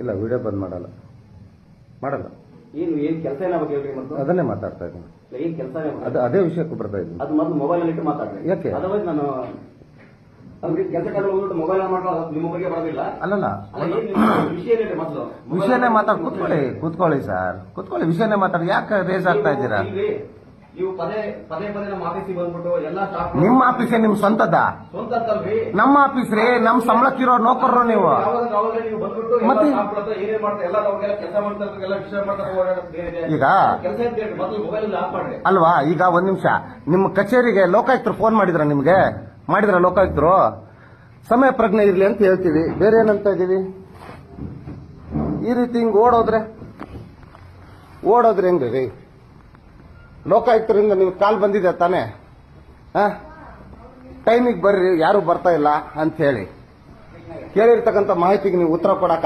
ಇಲ್ಲ ವಿಡಿಯೋ ಬಂದ್ ಮಾಡಲ್ಲ. ಮಾಡಲ್ಲ. ಏನು ಏನ್ ಕೆಲಸ ಏನಾಗಬೇಕು ಬಗ್ಗೆ ಹೇಳ್ರಿ ಮತ್ತು ಅದನ್ನೇ ಮಾತಾಡ್ತಾ ಇದ್ದೀನಿ. ಏನ್ ಕೆಲಸ ಅದು ಅದೇ ವಿಷಯಕ್ಕೆ ಬರ್ತಾ ಇದ್ದೀನಿ. ಅದು ಮೊದಲು ಮೊಬೈಲ್ ಅಲ್ಲಿ ಇಟ್ಟು ಮಾತಾಡ್ರಿ. ಯಾಕೆ? ಅದರ್ವೈಸ್ ನಾನು ಕೆಲಸ ಹೋಗ್ಬಿಟ್ಟು ಮೊಬೈಲ್ ಮಾಡ್ಕೊಳ್ಳೋ ಅದು ನಿಮ್ಮ ಬಗ್ಗೆ ಬರೋದಿಲ್ಲ. ಅಲ್ಲಲ್ಲ. ಅಲ್ಲ ಏನ್ ವಿಷಯ ಏನಿದೆ ಮೊದಲು? ವಿಷಯನೇ ಮಾತಾಡ್ ಕೂತ್ಕೊಳ್ಳಿ ಕೂತ್ಕೊಳ್ಳಿ ಸರ್. ಕೂತ್ಕೊಳ್ಳಿ ವಿಷಯನೇ ಮಾತಾಡಿ. ಯಾಕೆ ರೇಸ್ ಆಗ್ತಾ ಇದ್ದೀರಾ? ನೀವು ಪದೇ ಪದೇ ಪದೇ ನಮ್ಮ ಆಫೀಸಿಗೆ ಬಂದ್ಬಿಟ್ಟು ಎಲ್ಲಾ ಸ್ಟಾಫ್ ನಿಮ್ಮ ಆಫೀಸೇ ನಿಮ್ ಸ್ವಂತದ ನಮ್ಮ ಆಫೀಸ್ ರೀ ನಮ್ ಸಂಬಳಕ್ಕಿರೋ ನೌಕರರು ನೀವು. ಯಾವಾಗ ಯಾವಾಗ ನೀವು ಬಂದ್ಬಿಟ್ಟು ಮತ್ತೆ? ಸ್ಟಾಫ್ ಹತ್ರ ಏನೇನ್ ಮಾಡ್ತಾರೆ ಎಲ್ಲ ಅವ್ರಿಗೆಲ್ಲ ಕೆಲಸ ಮಾಡ್ತಾರೆ ಎಲ್ಲ ವಿಷಯ ಮಾಡ್ತಾರೆ ಓಡಾಡೋದು ಏನಿದೆ? ಈಗ? ಕೆಲಸ ಅಂತ ಹೇಳ್ರಿ ಮೊದಲು ಮೊಬೈಲ್ ಆಫ್ ಮಾಡ್ರಿ. ಅಲ್ವಾ? ಈಗ ಒಂದ್ ನಿಮಿಷ. ನಿಮ್ಮ ಕಚೇರಿಗೆ ಲೋಕಾಯುಕ್ತರು ಫೋನ್ ಮಾಡಿದ್ರ ನಿಮ್ಗೆ? ಮಾಡಿದ್ರ ಲೋಕಾಯುಕ್ತರು? ಸಮಯ ಪ್ರಜ್ಞೆ ಇರ್ಲಿ ಅಂತ ಹೇಳ್ತೀವಿ. ಬೇರೆ ಏನಂತ ಇದೀವಿ ಈ ರೀತಿ ಹಿಂಗ್ ಓಡೋದ್ರೆ ಓಡೋದ್ರೆ ಹೆಂಗ್ರಿ? ಲೋಕಾಯುಕ್ತರಿಂದ ನೀವು ಕಾಲ್ ಬಂದಿದೆ ತಾನೇ? ಟೈಮಿಗೆ ಬರ್ರಿ, ಯಾರು ಬರ್ತಾ ಇಲ್ಲ ಅಂತ ಹೇಳಿ. ಕೇಳಿರ್ತಕ್ಕಂಥ ಮಾಹಿತಿಗೆ ನೀವು ಉತ್ತರ ಕೊಡಕ್